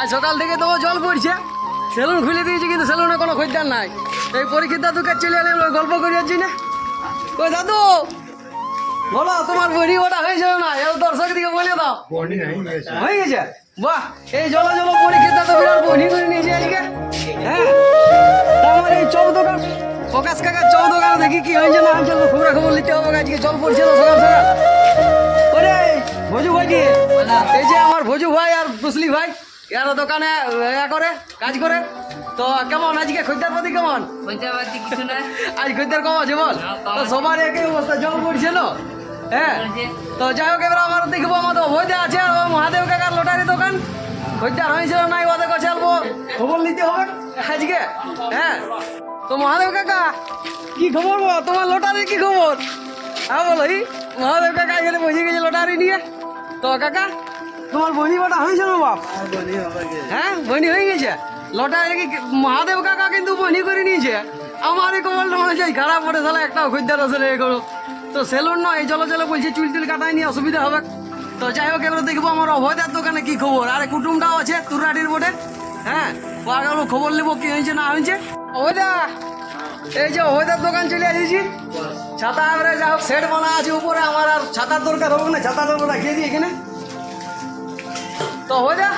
আজ সকাল থেকে তো জল পড়ছে। সেলুন খুলে দিয়েছি কিন্তু সেলুনে কোনো খরিদ্দার নাই। এই পরীক্ষিত দাদুকে চলে এলে গল্প করে যাচ্ছি না? ওই দাদু বলো তোমার বড়ি ওটা হয়েছে না? এও দর্শক দিকে বলে দাও। হয়ে গেছে। বাহ এই জল জল পরীক্ষিত তো বিরাট বনি করে নিয়েছে আজকে। হ্যাঁ আমার এই চৌ দোকান প্রকাশ কাকার চৌ দোকানে দেখি কি হয়েছে না হয়েছে খবর খবর নিতে হবে আজকে জল পড়ছে তো সকাল সকাল ওরে ভজু ভাই কি? এই যে আমার ভজু ভাই আর পুসলি ভাই এরা দোকানে ইয়া করে কাজ করে। তো কেমন আজকে খদ্দের প্রতি কেমন? পঞ্চাবাদী কিছু না। আজ খদ্দের কম আছে বল? তো সবার একই অবস্থা জল পড়ছে না হ্যাঁ? তো যাই হোক এবার আমার দেখব আমাদের অভয়দা আছে আর মহাদেব কাকার লটারি দোকান। খদ্দের হয়েছিল নাই ওদের কাছে আলবো। খবর নিতে হবে আজকে হ্যাঁ? তো মহাদেব কাকা, কি খবর বল? তোমার লটারির কি খবর? হ্যাঁ বলো মহাদেব কাকা, এখানে বসে গেছে লটারি নিয়ে। তো কাকা, তোমার বনি বাটা হয়েছে না বাপ? হ্যাঁ বনি হয়ে গেছে? লটারি কি মহাদেব কাকা কিন্তু বনি করে নিয়েছে? আমার এই কমলটা মনে হচ্ছে খারাপ পড়ে তাহলে একটা খদ্দের আসলে এ করো। তো সেলুন নয় জলে জলে বলছে, চুল টুল কাটায় নিয়ে অসুবিধা হবে। তো যাই হোক, এবার দেখব আমার অভয়দার দোকানে কি খবর। আরে, কুটুমটাও আছে, তুরাটির বোটে। হ্যাঁ ওয়াগালো খবর নেব, কি হয়েছে, না হয়েছে? অভয়দা এই যে অভয়দার দোকান চলে আসিছি ছাতা এবারে যা হোক সেট বানা আছে উপরে আমার আর ছাতার দরকার হবে না ছাতা দেবো রাখিয়ে দিই এখানে। তো অভয়দা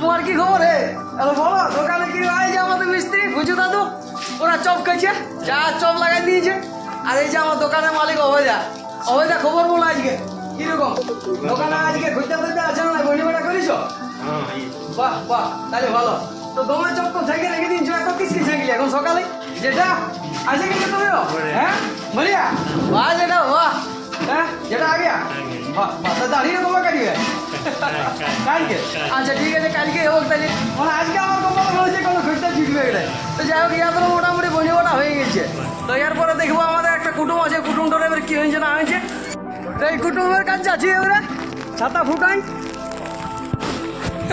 তোমার কি খবর? হে আরে বলো দোকানে কি হয় যে আমাদের মিস্ত্রি বুঝু দাদু ওরা চপ খাইছে যা চপ লাগাই দিয়েছে। আর এই যে আমার দোকানের মালিক অভয়দা অভয়দা খবর বলো আজকে কীরকম? দোকানে আজকে খুঁজতে খুঁজতে আছে না বইনি বেটা করিস বাহ বাহ তাহলে ভালো। তো তোমার চপ তো থেকে রেখে দিন একটা কিস এখন সকালে? যেটা আছে কিন্তু তুমিও হ্যাঁ? বলিয়া? বাহ যেটা বাহ। হ্যাঁ? যেটা আগে বাহ বাহ দাঁড়িয়ে তোমার কাটিয়ে কালকে? আচ্ছা ঠিক আছে কালকে হোক তাহলে। মানে আজকে আমার কপাল হয়েছে কোনো ঘুরতে জিতবে এটা। তো যাই হোক ইয়াদের মোটামুটি বনি ওটা হয়ে গেছে। তো এরপরে দেখব আমাদের একটা কুটুম আছে কুটুমটার এবার কি হয়েছে না হয়েছে। তো এই কুটুমের কাছে যাচ্ছি এবারে। ছাতা ফুটাই।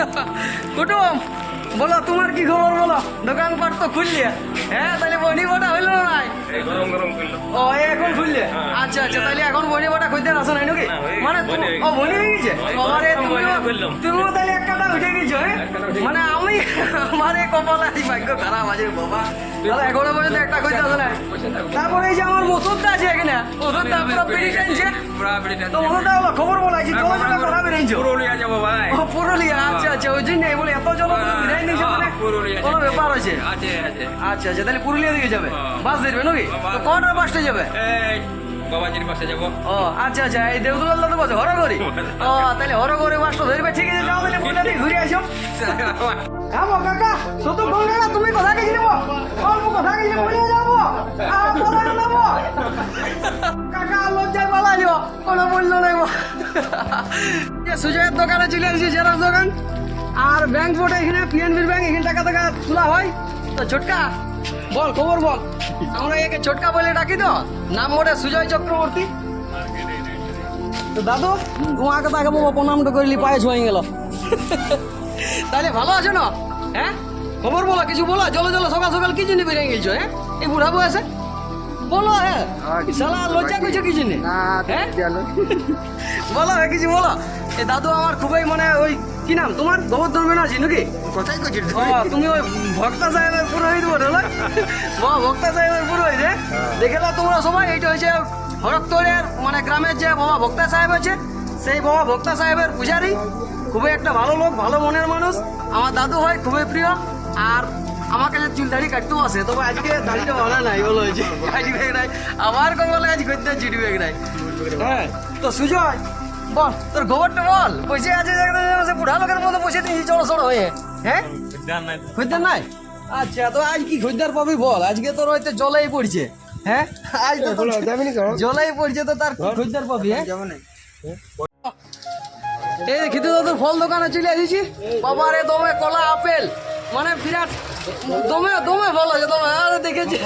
কুটুম বলো তোমার কি খবর বলো? দোকানপাট তো খুললে। হ্যাঁ তাহলে বনি ওটা হইল না নাই গরম ও এখন খুললে? আচ্ছা আচ্ছা তাহলে এখন বনি বাটা খুঁজতে আসো নাই নাকি? হয়ে মানে ও বনি হয়ে গেছে? তুমিও তাহলে একটা উঠে গেছো হ্যাঁ? মানে আমি আমার এই কপালে ভাগ্য খারাপ আছে বাবা। তাহলে এখনও পর্যন্ত একটা খুঁজতে আসো তারপরে এই যে আমার ওষুধটা আছে এখানে ওষুধটা পুরো বেরিয়ে তো ওষুধটা হলো খবর বলা আছে জল জলে কথা পুরুলিয়া যাব ভাই। ও পুরুলিয়া আচ্ছা আচ্ছা ওই জন্য বলে এত জল বেরিয়ে নিয়েছে মানে কোনো ব্যাপার আছে? আচ্ছা আচ্ছা তাহলে পুরুলিয়া দিকে যাবে। হ্যাঁ। বাস ধরবে নাকি? তো কটার বাসটা যাবে? বাবাজির পাশে যাব। ও আচ্ছা আচ্ছা এই দাদু বলছে হর করি ও তাহলে হর করে বাসটা ধরবে ঠিক আছে যাও তাহলে পুরুলিয়া দিকে ঘুরে আসো। হ্যাঁ কাকা শুধু বলবে না তুমি কথা অল্প কথা বলে যাব আর কথা নেব কাকা লজ্জায় পালা যাব কোনো মূল্য নেই সুজয়ের দোকানে চলে আসছি জেরক্স দোকান। আর ব্যাংক বোর্ডে এখানে পিএনবির ব্যাংক এখানে টাকা টাকা তোলা হয়। তো ছোটকা বল খবর বল। আমরা একে ছোটকা বলে ডাকি তো। নাম মোটে সুজয় চক্রবর্তী। তো দাদু তোমাকে তাকে বাবা প্রণামটা করলি পায়ে ছুঁয়ে গেল। তাহলে ভালো আছো না? হ্যাঁ? খবর বলো কিছু বলো? চলো চলো সকাল সকাল কি জন্য বেরিয়ে গেছো হ্যাঁ? এই বুড়া বয়সে? বলো হ্যাঁ। শালা লজ্জা করছ কি জন্য? হ্যাঁ? বলো হ্যাঁ কিছু বলো। এ দাদু আমার খুবই মানে ওই কি নাম তোমার? গোবর্ধন আছে নাকি? কোথায় করছিস তুমি ওই ভক্তা সাহেবের পুরোহিত বলে না? বাহ ভক্তা সাহেবের পুরোহিত হ্যাঁ? দেখে নাও তোমরা সবাই এইটা হচ্ছে হরক্তরের মানে গ্রামের যে বাবা ভক্তা সাহেব আছে সেই বাবা ভক্তা সাহেবের পূজারি। খুবই একটা ভালো লোক ভালো মনের মানুষ। আমার দাদু হয় খুবই প্রিয়। আর আমার কাছে চুল দাড়ি কাটতেও আসে তবে আজকে দাড়িটা ভালো নাই বলো হয়েছে কাটি ব্যাগ নাই। আমার কমলে আজ করতে চিটি ব্যাগ নাই। হ্যাঁ তো সুজয় বল। তোর খবরটা বল। পয়সা আছে বুড়া লোকের মতো বসে দিয়েছি চড়ো চড়ো হয়ে। হ্যাঁ? খরিদ্দার নাই আচ্ছা তো আজ কি খরিদ্দার পাবি বল? আজকে তোর হয়তো জলেই পড়ছে। হ্যাঁ? আজ তো জলেই পড়ছে তো তার খরিদ্দার পাবি হ্যাঁ? এই খেতে তোর ফল দোকানে চলে আসিছি বাবা রে দমে কলা আপেল। মানে বিরাট দমে দমে ফল আছে দমে আরে দেখেছি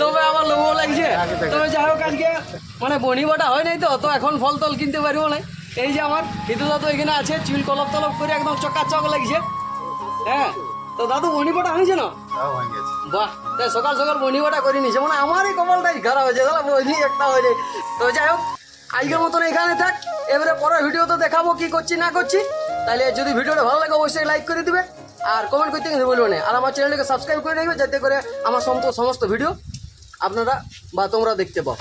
দমে আমার লোভও লাগছে। তবে যাই হোক আজকে মানে বনি বাটা হয় নাই তো তো এখন ফল টল কিনতে পারব না। এই যে আমার হিন্দু দাদু এখানে আছে চুল কলপ তলপ করে একদম চকাচক লাগছে। হ্যাঁ তো দাদু বনি বাটা হয়েছে না বাহ তাই সকাল সকাল বনি বাটা করে নিছে। মানে আমারই কপালটাই খারাপ হয়েছে দাদা বনি একটা হয়ে যায় তো যাই হোক আজকের মতন এখানে থাক। এবারে পরের ভিডিও তো দেখাবো কি করছি না করছি। তাহলে যদি ভিডিওটা ভালো লাগে অবশ্যই লাইক করে দিবে। আর কমেন্ট করতে কিন্তু বলব না। আর আমার চ্যানেলকে সাবস্ক্রাইব করে রাখবে, যাতে করে আমার সমস্ত সমস্ত ভিডিও আপনারা বা তোমরা দেখতে পাও।